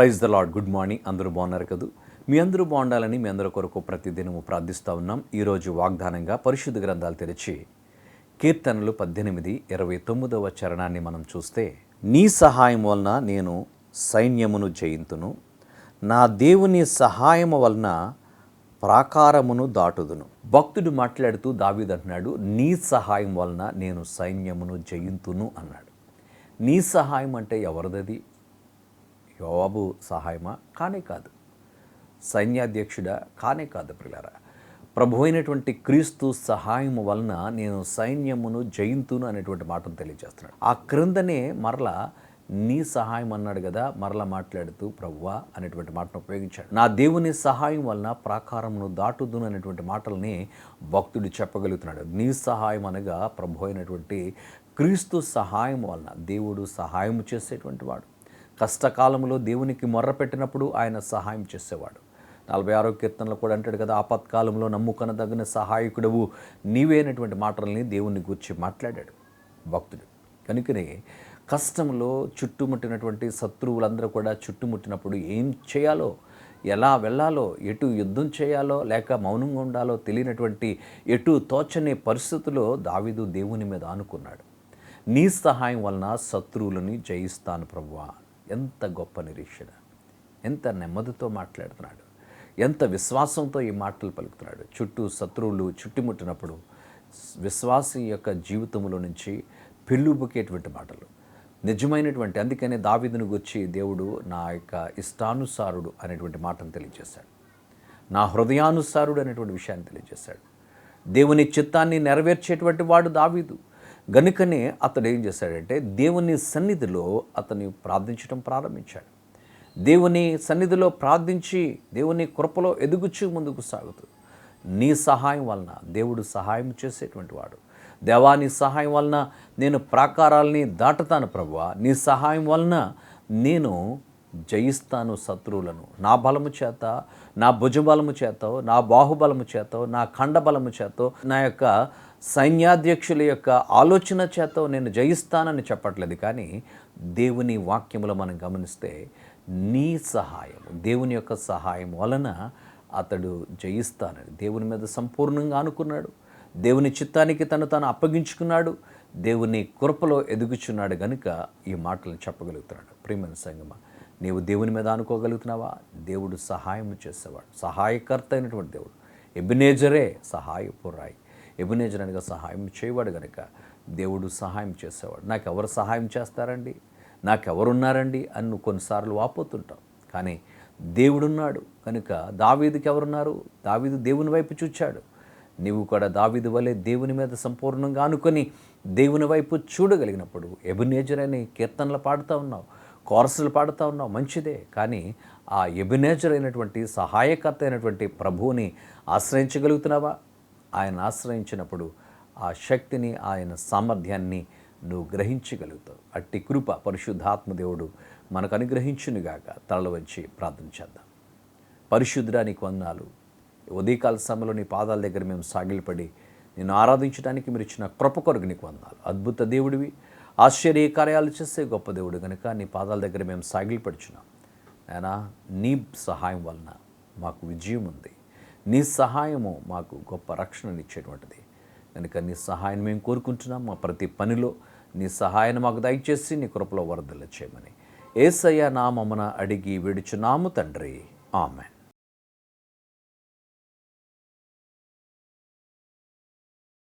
Praise the lord good morning. అందరూ బాగున్నారు కదూ? మీ అందరూ బాగుండాలని మీ అందరి కొరకు ప్రతిదినము ప్రార్థిస్తూ ఉన్నాం. ఈరోజు వాగ్దానంగా పరిశుద్ధ గ్రంథాలు తెరిచి కీర్తనలు పద్దెనిమిది ఇరవై తొమ్మిదవ చరణాన్ని మనం చూస్తే నీ సహాయం వలన నేను సైన్యమును జయింతును. నా దేవుని సహాయము వలన ప్రాకారమును దాటుదును. భక్తుడు మాట్లాడుతూ దావీద్ అంటున్నాడు నీ సహాయం వలన నేను సైన్యమును జయింతును అన్నాడు. నీ సహాయం అంటే ఎవరిదది? యోవాబు సహాయమా? కానే కాదు. సైన్యాధ్యక్షుడా? కానే కాదు పిల్లరా ప్రభు అయినటువంటి క్రీస్తు సహాయం వలన నేను సైన్యమును జయింతును అనేటువంటి మాటను తెలియజేస్తున్నాడు. ఆ క్రిందనే మరలా నీ సహాయం అన్నాడు కదా మరలా మాట్లాడుతూ ప్రవ్వా అనేటువంటి మాటను ఉపయోగించాడు. నా దేవుని సహాయం వలన ప్రాకారమును దాటుదును అనేటువంటి మాటల్ని భక్తుడు చెప్పగలుగుతున్నాడు. నీ సహాయం అనగా ప్రభు అయినటువంటి క్రీస్తు సహాయం వలన దేవుడు సహాయం చేసేటువంటి వాడు. కష్టకాలంలో దేవునికి మొర్ర పెట్టినప్పుడు ఆయన సహాయం చేసేవాడు. నలభై ఆరో కీర్తనలు కూడా అంటాడు కదా ఆపత్కాలంలో నమ్ముకొనదగిన సహాయకుడవు నీవేనటువంటి మాటల్ని దేవుని గురించి మాట్లాడాడు భక్తుడు. కనుకనే కష్టంలో చుట్టుముట్టినటువంటి శత్రువులందరూ కూడా చుట్టుముట్టినప్పుడు ఏం చేయాలో ఎలా వెళ్ళాలో ఎటు యుద్ధం చేయాలో లేక మౌనంగా ఉండాలో తెలియనటువంటి ఎటు తోచని పరిస్థితుల్లో దావిదు దేవుని మీద ఆనుకున్నాడు. నీ సహాయం వలన శత్రువులని జయిస్తాను ప్రభువా ఎంత గొప్ప నిరీక్షణ. ఎంత నెమ్మదితో మాట్లాడుతున్నాడు. ఎంత విశ్వాసంతో ఈ మాటలు పలుకుతున్నాడు. చుట్టూ శత్రువులు చుట్టుముట్టినప్పుడు విశ్వాసి యొక్క జీవితంలో నుంచి పెళ్ళుబుకేటువంటి మాటలు. నిజమైనటువంటి అందుకనే దావిదును గుర్చి దేవుడు నా యొక్క ఇష్టానుసారుడు అనేటువంటి మాటను తెలియజేశాడు. నా హృదయానుసారుడు అనేటువంటి విషయాన్ని తెలియజేశాడు. దేవుని చిత్తాన్ని నెరవేర్చేటువంటి వాడు దావీదు. గనుకనే అతడు ఏం చేశాడంటే దేవుని సన్నిధిలో అతని ప్రార్థించడం ప్రారంభించాడు. దేవుని సన్నిధిలో ప్రార్థించి దేవుని కృపలో ఎదుగుచూ ముందుకు సాగుతూ నీ సహాయం వలన దేవుడు సహాయం చేసేటువంటి వాడు. దేవా నీ సహాయం వలన నేను ప్రాకారాలని దాటుతాను ప్రభువా. నీ సహాయం వలన నేను జయిస్తాను శత్రువులను. నా బలము చేత నా భుజబలము చేత నా బాహుబలము చేత నా ఖండబలము చేత నా యొక్క సైన్యాధ్యక్షుల యొక్క ఆలోచన చేత నేను జయిస్తానని చెప్పట్లేదు. కానీ దేవుని వాక్యములో మనం గమనిస్తే నీ సహాయం దేవుని యొక్క సహాయం వలన అతడు జయిస్తానని దేవుని మీద సంపూర్ణంగా అనుకున్నాడు దేవుని చిత్తానికి తను తాను అప్పగించుకున్నాడు. దేవుని కృపలో ఎదుగుచున్నాడు గనుక ఈ మాటలను చెప్పగలుగుతున్నాడు. ప్రేమ సంగమ నీవు దేవుని మీద అనుకోగలుగుతున్నావా దేవుడు సహాయం చేసేవాడు. సహాయకర్త అయినటువంటి దేవుడు. ఎబినేజరే సహాయపు రాయి. ఎబినేజర్ అనగా సహాయం చేయవాడు కనుక దేవుడు సహాయం చేసేవాడు. నాకు ఎవరు సహాయం చేస్తారండి? నాకెవరున్నారండి? అని నువ్వు కొన్నిసార్లు వాపోతుంటావు. కానీ దేవుడున్నాడు. కనుక దావీదుకి ఎవరున్నారు? దావీదు దేవుని వైపు చూచాడు. నీవు కూడా దావీదు వలె దేవుని మీద సంపూర్ణంగా అనుకొని దేవుని వైపు చూడగలిగినప్పుడు ఎబినేజర్ అని కీర్తనలు పాడుతూ ఉన్నావు. కోరసులు పాడుతూ ఉన్నావు మంచిదే. కానీ ఆ ఎబినేజర్ అయినటువంటి సహాయకర్త అయినటువంటి ప్రభువుని ఆశ్రయించగలుగుతున్నావా? ఆయన ఆశ్రయించినప్పుడు ఆ శక్తిని ఆయన సామర్థ్యాన్ని నువ్వు గ్రహించగలుగుతావు. అట్టి కృప పరిశుద్ధాత్మ దేవుడు మనకు అనుగ్రహించునుగాక. తలలు వచ్చి ప్రార్థన చేద్దాం. పరిశుద్ధుడా నీకు వందనాలు. ఉదయకాల సమయంలో నీ పాదాల దగ్గర మేము సాగిలపడి నేను ఆరాధించడానికి మీరు ఇచ్చిన కృప కొరకు నీకు వందాలు అద్భుత దేవుడివి. ఆశ్చర్య కార్యాలు చేసే గొప్ప దేవుడు. కనుక నీ పాదాల దగ్గర మేము సాగిలపడుచున్నాం అయినా నీ సహాయం వలన మాకు విజయం ఉంది. నీ సహాయము మాకు గొప్ప రక్షణనిచ్చేటువంటిది కనుక నీ సహాయం మేము కోరుకుంటున్నాం. మా ప్రతి పనిలో నీ సహాయాన్ని మాకు దయచేసి నీ కృపలో వరదలు చేయమని. ఏసయ్య నామమున అడిగి విడుచున్నాము తండ్రి. ఆమెన్.